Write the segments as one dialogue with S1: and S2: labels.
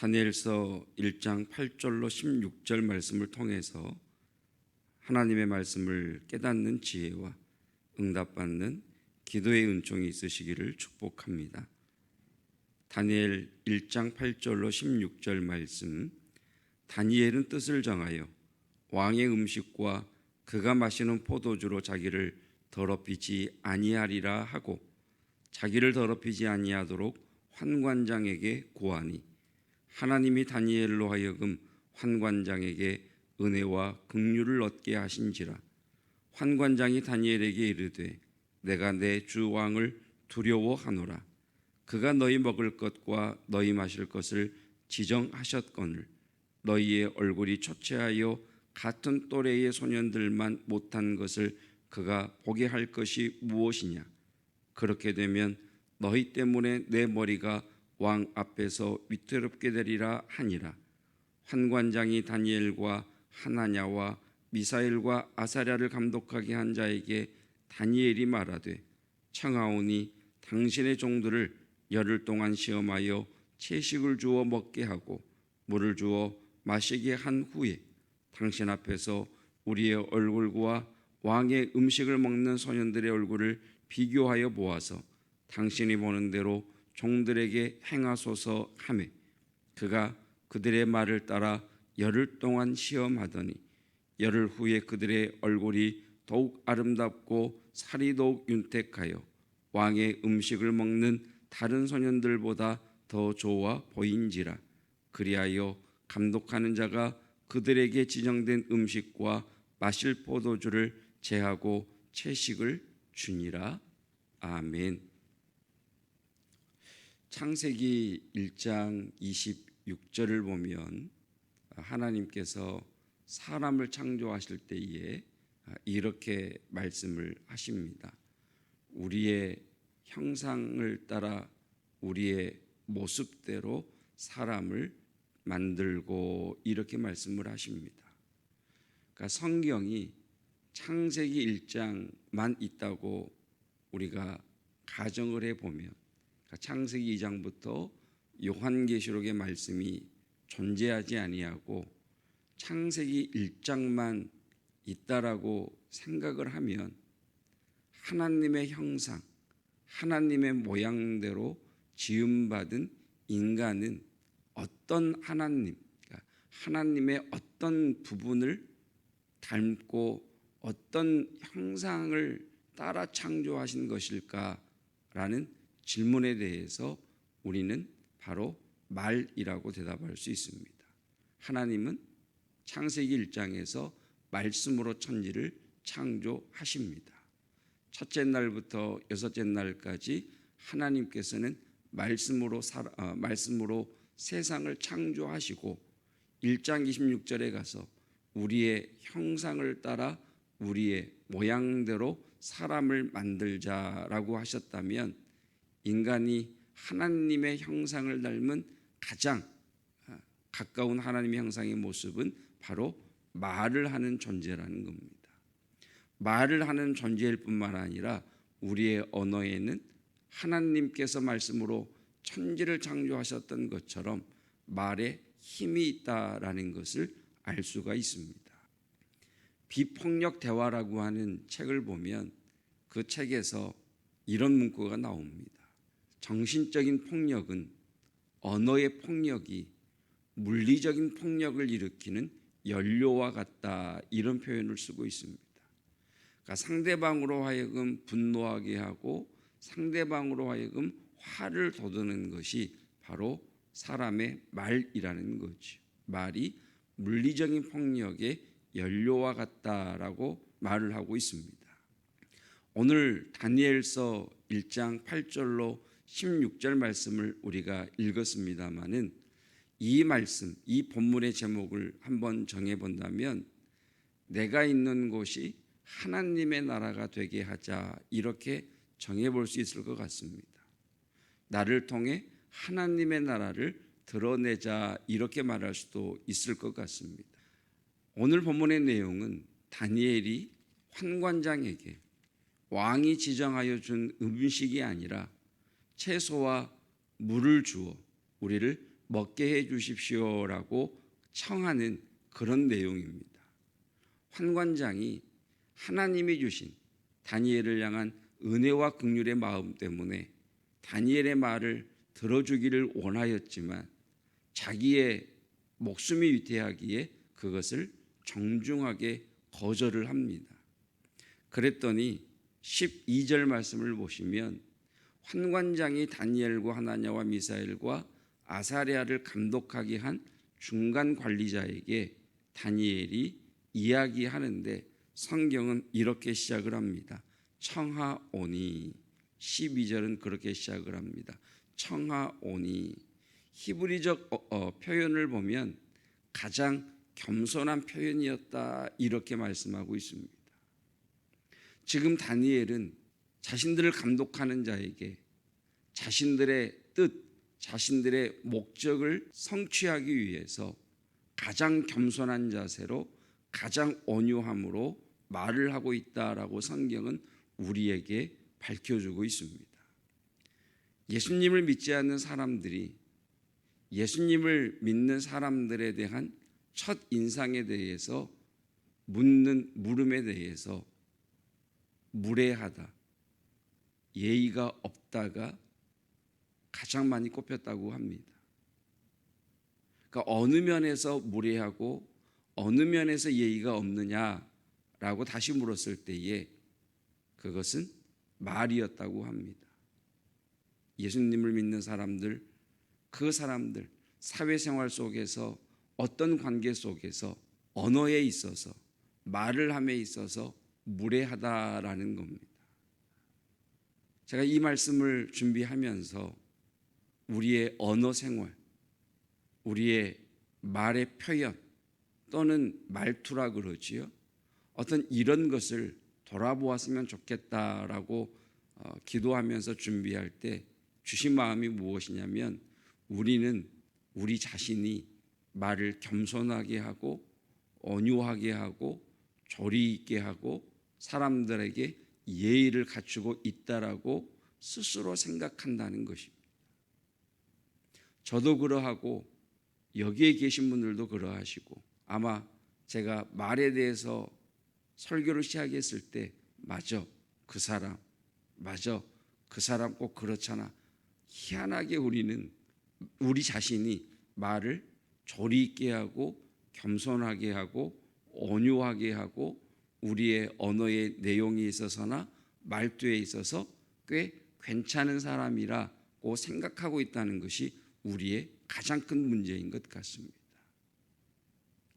S1: 다니엘서 1장 8절로 16절 말씀을 통해서 하나님의 말씀을 깨닫는 지혜와 응답받는 기도의 은총이 있으시기를 축복합니다. 다니엘 1장 8절로 16절 말씀 다니엘은 뜻을 정하여 왕의 음식과 그가 마시는 포도주로 자기를 더럽히지 아니하리라 하고 자기를 더럽히지 아니하도록 환관장에게 고하니 하나님이 다니엘로 하여금 환관장에게 은혜와 긍휼을 얻게 하신지라. 환관장이 다니엘에게 이르되 내가 내 주 왕을 두려워하노라. 그가 너희 먹을 것과 너희 마실 것을 지정하셨거늘 너희의 얼굴이 초췌하여 같은 또래의 소년들만 못한 것을 그가 보게 할 것이 무엇이냐? 그렇게 되면 너희 때문에 내 머리가 왕 앞에서 위태롭게 되리라 하니라. 환관장이 다니엘과 하나냐와 미사엘과 아사랴를 감독하게 한 자에게 다니엘이 말하되 청하오니 당신의 종들을 열흘 동안 시험하여 채식을 주어 먹게 하고 물을 주어 마시게 한 후에 당신 앞에서 우리의 얼굴과 왕의 음식을 먹는 소년들의 얼굴을 비교하여 보아서 당신이 보는 대로 종들에게 행하소서 하매 그가 그들의 말을 따라 열흘 동안 시험하더니 열흘 후에 그들의 얼굴이 더욱 아름답고 살이 더욱 윤택하여 왕의 음식을 먹는 다른 소년들보다 더 좋아 보인지라 그리하여 감독하는 자가 그들에게 지정된 음식과 마실 포도주를 제하고 채식을 주니라 아멘. 창세기 1장 26절을 보면 하나님께서 사람을 창조하실 때에 이렇게 말씀을 하십니다. 우리의 형상을 따라 우리의 모습대로 사람을 만들고 이렇게 말씀을 하십니다. 그러니까 성경이 창세기 1장만 있다고 우리가 가정을 해 보면 창세기 2장부터 요한계시록의 말씀이 존재하지 아니하고 창세기 1장만 있다라고 생각을 하면 하나님의 형상, 하나님의 모양대로 지음받은 인간은 어떤 하나님, 그러니까 하나님의 어떤 부분을 닮고 어떤 형상을 따라 창조하신 것일까라는 질문에 대해서 우리는 바로 말이라고 대답할 수 있습니다. 하나님은 창세기 1장에서 말씀으로 천지를 창조하십니다. 첫째 날부터 여섯째 날까지 하나님께서는 말씀으로 살아, 어, 말씀으로 세상을 창조하시고 1장 26절에 가서 우리의 형상을 따라 우리의 모양대로 사람을 만들자라고 하셨다면 인간이 하나님의 형상을 닮은 가장 가까운 하나님의 형상의 모습은 바로 말을 하는 존재라는 겁니다. 말을 하는 존재일 뿐만 아니라 우리의 언어에는 하나님께서 말씀으로 천지를 창조하셨던 것처럼 말에 힘이 있다라는 것을 알 수가 있습니다. 비폭력 대화라고 하는 책을 보면 그 책에서 이런 문구가 나옵니다. 정신적인 폭력은 언어의 폭력이 물리적인 폭력을 일으키는 연료와 같다 이런 표현을 쓰고 있습니다. 그러니까 상대방으로 하여금 분노하게 하고 상대방으로 하여금 화를 돋우는 것이 바로 사람의 말이라는 거죠. 말이 물리적인 폭력의 연료와 같다라고 말을 하고 있습니다. 오늘 다니엘서 1장 8절로 16절 말씀을 우리가 읽었습니다마는 이 말씀, 이 본문의 제목을 한번 정해 본다면 내가 있는 곳이 하나님의 나라가 되게 하자 이렇게 정해 볼 수 있을 것 같습니다. 나를 통해 하나님의 나라를 드러내자 이렇게 말할 수도 있을 것 같습니다. 오늘 본문의 내용은 다니엘이 환관장에게 왕이 지정하여 준 음식이 아니라 채소와 물을 주어 우리를 먹게 해 주십시오라고 청하는 그런 내용입니다. 환관장이 하나님이 주신 다니엘을 향한 은혜와 긍휼의 마음 때문에 다니엘의 말을 들어주기를 원하였지만 자기의 목숨이 위태하기에 그것을 정중하게 거절을 합니다. 그랬더니 12절 말씀을 보시면 환관장이 다니엘과 하나냐와 미사엘과 아사레아를 감독하게 한 중간 관리자에게 다니엘이 이야기하는데 성경은 이렇게 시작을 합니다. 청하오니 12절은 그렇게 시작을 합니다. 청하오니 히브리적 어, 어, 표현을 보면 가장 겸손한 표현이었다 이렇게 말씀하고 있습니다. 지금 다니엘은 자신들을 감독하는 자에게 자신들의 뜻, 자신들의 목적을 성취하기 위해서 가장 겸손한 자세로 가장 온유함으로 말을 하고 있다라고 성경은 우리에게 밝혀주고 있습니다. 예수님을 믿지 않는 사람들이 예수님을 믿는 사람들에 대한 첫 인상에 대해서 묻는 물음에 대해서 무례하다, 예의가 없다가 가장 많이 꼽혔다고 합니다. 그러니까 어느 면에서 무례하고 어느 면에서 예의가 없느냐라고 다시 물었을 때에 그것은 말이었다고 합니다. 예수님을 믿는 사람들, 그 사람들 사회생활 속에서 어떤 관계 속에서 언어에 있어서 말을 함에 있어서 무례하다라는 겁니다. 제가 이 말씀을 준비하면서 우리의 언어 생활, 우리의 말의 표현 또는 말투라 그러지요. 어떤 이런 것을 돌아보았으면 좋겠다라고 어, 기도하면서 준비할 때 주신 마음이 무엇이냐면 우리는 우리 자신이 말을 겸손하게 하고 온유하게 하고 조리 있게 하고 사람들에게 예의를 갖추고 있다라고 스스로 생각한다는 것입니다. 저도 그러하고 여기에 계신 분들도 그러하시고 아마 제가 말에 대해서 설교를 시작했을 때 맞아 그 사람 맞아 그 사람 꼭 그렇잖아 희한하게 우리는 우리 자신이 말을 조리 있게 하고 겸손하게 하고 온유하게 하고 우리의 언어의 내용에 있어서나 말투에 있어서 꽤 괜찮은 사람이라고 생각하고 있다는 것이 우리의 가장 큰 문제인 것 같습니다.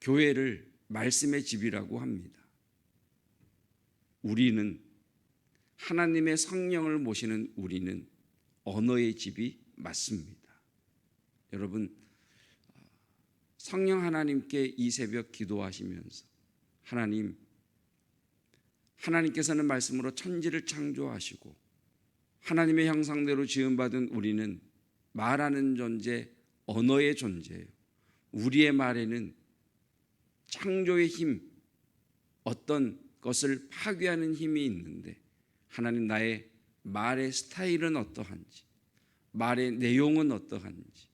S1: 교회를 말씀의 집이라고 합니다. 우리는 하나님의 성령을 모시는 우리는 언어의 집이 맞습니다. 여러분 성령 하나님께 이 새벽 기도하시면서 하나님 하나님께서는 말씀으로 천지를 창조하시고 하나님의 형상대로 지음받은 우리는 말하는 존재, 언어의 존재예요. 우리의 말에는 창조의 힘, 어떤 것을 파괴하는 힘이 있는데 하나님 나의 말의 스타일은 어떠한지, 말의 내용은 어떠한지,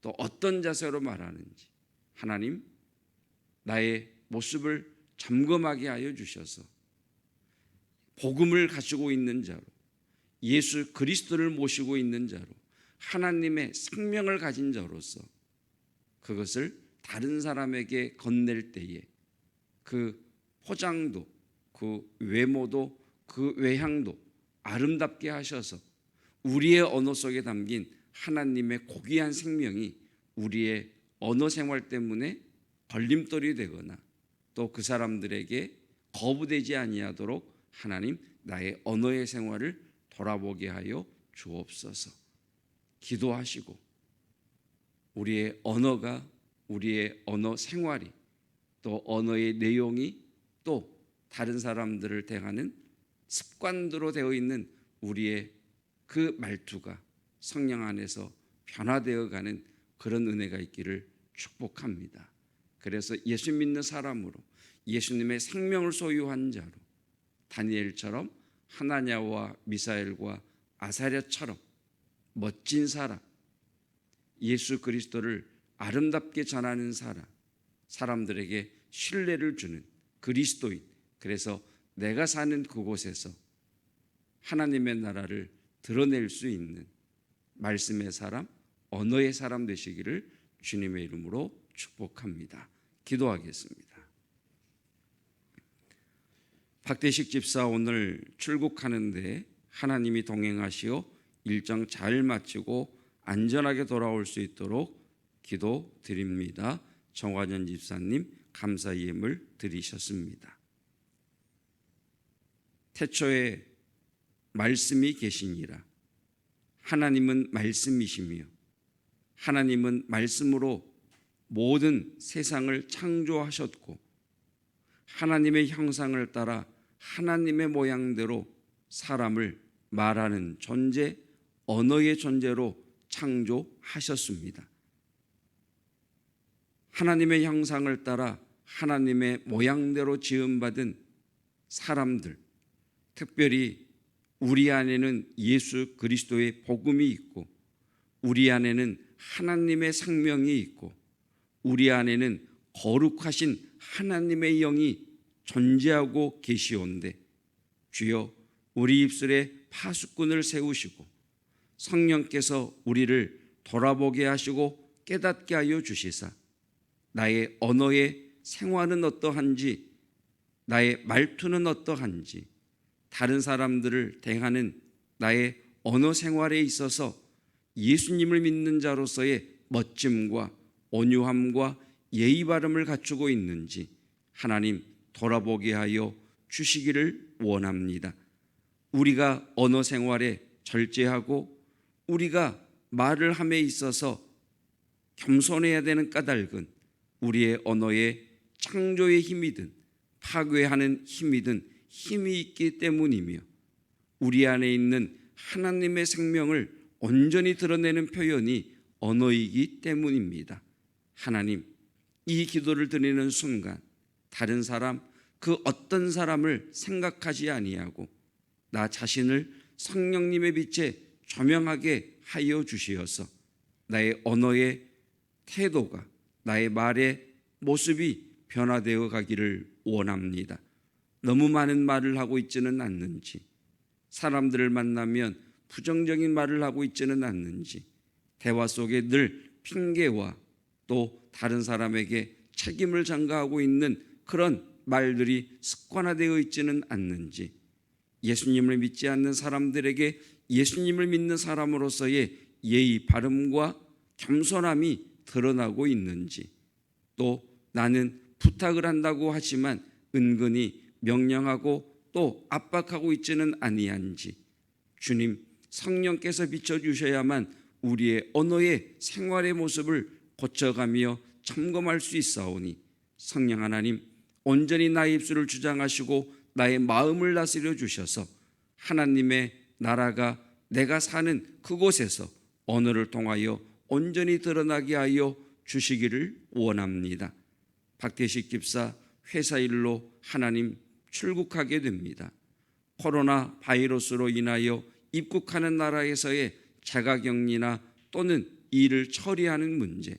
S1: 또 어떤 자세로 말하는지 하나님 나의 모습을 점검하게 하여 주셔서 복음을 가지고 있는 자로 예수 그리스도를 모시고 있는 자로 하나님의 생명을 가진 자로서 그것을 다른 사람에게 건넬 때에 그 포장도 그 외모도 그 외향도 아름답게 하셔서 우리의 언어 속에 담긴 하나님의 고귀한 생명이 우리의 언어 생활 때문에 걸림돌이 되거나 또 그 사람들에게 거부되지 아니하도록 하나님 나의 언어의 생활을 돌아보게 하여 주옵소서. 기도하시고 우리의 언어가 우리의 언어 생활이 또 언어의 내용이 또 다른 사람들을 대하는 습관으로 되어 있는 우리의 그 말투가 성령 안에서 변화되어 가는 그런 은혜가 있기를 축복합니다. 그래서 예수 믿는 사람으로 예수님의 생명을 소유한 자로 다니엘처럼 하나냐와 미사엘과 아사랴처럼 멋진 사람 예수 그리스도를 아름답게 전하는 사람, 사람들에게 신뢰를 주는 그리스도인. 그래서 내가 사는 그곳에서 하나님의 나라를 드러낼 수 있는 말씀의 사람, 언어의 사람 되시기를 주님의 이름으로 축복합니다. 기도하겠습니다. 박대식 집사 오늘 출국하는데 하나님이 동행하시어 일정 잘 마치고 안전하게 돌아올 수 있도록 기도드립니다. 정화전 집사님 감사의 예물 드리셨습니다. 태초에 말씀이 계시니라. 하나님은 말씀이시며 하나님은 말씀으로 모든 세상을 창조하셨고 하나님의 형상을 따라 하나님의 모양대로 사람을 말하는 존재, 언어의 존재로 창조하셨습니다. 하나님의 형상을 따라 하나님의 모양대로 지음받은 사람들, 특별히 우리 안에는 예수 그리스도의 복음이 있고 우리 안에는 하나님의 생명이 있고 우리 안에는 거룩하신 하나님의 영이 존재하고 계시온데 주여 우리 입술에 파수꾼을 세우시고 성령께서 우리를 돌아보게 하시고 깨닫게 하여 주시사. 나의 언어의 생활은 어떠한지 나의 말투는 어떠한지 다른 사람들을 대하는 나의 언어 생활에 있어서 예수님을 믿는 자로서의 멋짐과 온유함과 예의 바름을 갖추고 있는지 하나님 돌아보게 하여 주시기를 원합니다. 우리가 언어 생활에 절제하고 우리가 말을 함에 있어서 겸손해야 되는 까닭은 우리의 언어에 창조의 힘이든 파괴하는 힘이든 힘이 있기 때문이며 우리 안에 있는 하나님의 생명을 온전히 드러내는 표현이 언어이기 때문입니다. 하나님, 이 기도를 드리는 순간 다른 사람 그 어떤 사람을 생각하지 아니하고 나 자신을 성령님의 빛에 조명하게 하여 주시어서 나의 언어의 태도가 나의 말의 모습이 변화되어 가기를 원합니다. 너무 많은 말을 하고 있지는 않는지 사람들을 만나면 부정적인 말을 하고 있지는 않는지 대화 속에 늘 핑계와 또 다른 사람에게 책임을 전가하고 있는 그런 말들이 습관화되어 있지는 않는지 예수님을 믿지 않는 사람들에게 예수님을 믿는 사람으로서의 예의 바름과 겸손함이 드러나고 있는지 또 나는 부탁을 한다고 하지만 은근히 명령하고 또 압박하고 있지는 아니한지 주님 성령께서 비춰 주셔야만 우리의 언어의 생활의 모습을 고쳐가며 점검할 수 있사오니 성령 하나님 온전히 나의 입술을 주장하시고 나의 마음을 다스려 주셔서 하나님의 나라가 내가 사는 그곳에서 언어를 통하여 온전히 드러나게 하여 주시기를 원합니다. 박대식 집사 회사 일로 하나님 출국하게 됩니다. 코로나 바이러스로 인하여 입국하는 나라에서의 자가격리나 또는 일을 처리하는 문제,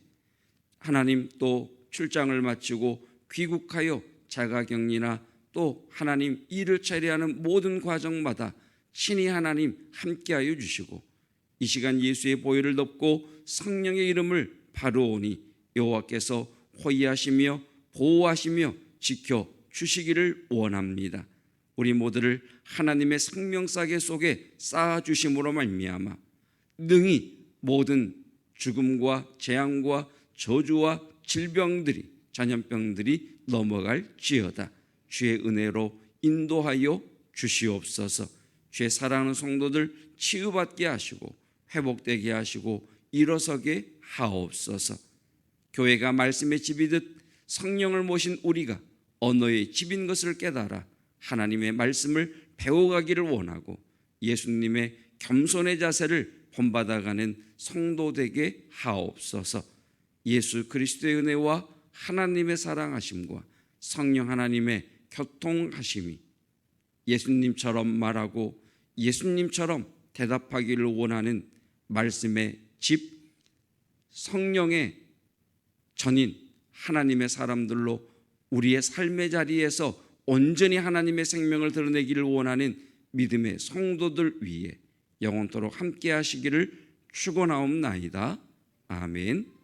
S1: 하나님 또 출장을 마치고 귀국하여 자가격리나 또 하나님 일을 처리하는 모든 과정마다 신이 하나님 함께하여 주시고 이 시간 예수의 보혈을 덮고 성령의 이름을 바로오니 여호와께서 호위하시며 보호하시며 지켜 주시기를 원합니다. 우리 모두를 하나님의 생명싸개 속에 쌓아 주심으로 말미암아 능히 모든 죽음과 재앙과 저주와 질병들이 전염병들이 넘어갈지어다. 주의 은혜로 인도하여 주시옵소서. 주의 사랑하는 성도들 치유받게 하시고 회복되게 하시고 일어서게 하옵소서. 교회가 말씀의 집이듯 성령을 모신 우리가 언어의 집인 것을 깨달아 하나님의 말씀을 배워가기를 원하고 예수님의 겸손의 자세를 본받아가는 성도 되게 하옵소서. 예수 그리스도의 은혜와 하나님의 사랑하심과 성령 하나님의 교통하심이 예수님처럼 말하고 예수님처럼 대답하기를 원하는 말씀의 집 성령의 전인 하나님의 사람들로 우리의 삶의 자리에서 온전히 하나님의 생명을 드러내기를 원하는 믿음의 성도들 위해 영원토록 함께 하시기를 축원하옵나이다. 아멘.